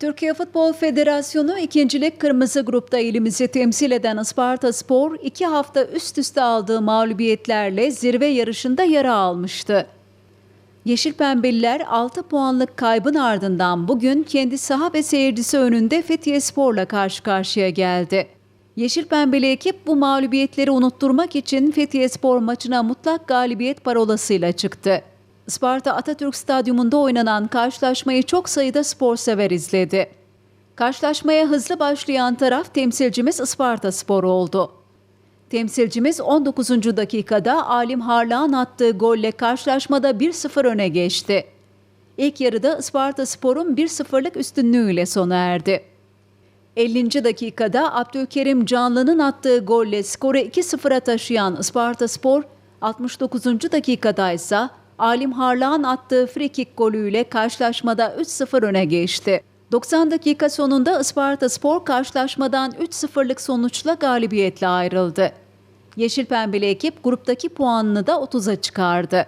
Türkiye Futbol Federasyonu ikincilik kırmızı grupta ilimizi temsil eden Isparta Spor iki hafta üst üste aldığı mağlubiyetlerle zirve yarışında yara almıştı. Yeşil Pembeliler 6 puanlık kaybın ardından bugün kendi saha ve seyircisi önünde Fethiye Spor'la karşı karşıya geldi. Yeşil Pembeli ekip bu mağlubiyetleri unutturmak için Fethiye Spor maçına mutlak galibiyet parolasıyla çıktı. Isparta Atatürk Stadyumunda oynanan karşılaşmayı çok sayıda spor sever izledi. Karşılaşmaya hızlı başlayan taraf temsilcimiz Isparta Spor oldu. Temsilcimiz 19. dakikada Alim Harlan attığı golle karşılaşmada 1-0 öne geçti. İlk yarıda Isparta Spor'un 1-0'lık üstünlüğüyle sona erdi. 50. dakikada Abdülkerim Canlı'nın attığı golle skoru 2-0'a taşıyan Isparta Spor, 69. dakikada ise Alim Harlan attığı frikik golüyle karşılaşmada 3-0 öne geçti. 90 dakika sonunda Isparta Spor karşılaşmadan 3-0'lık sonuçla galibiyetle ayrıldı. Yeşil Pembeli ekip gruptaki puanını da 30'a çıkardı.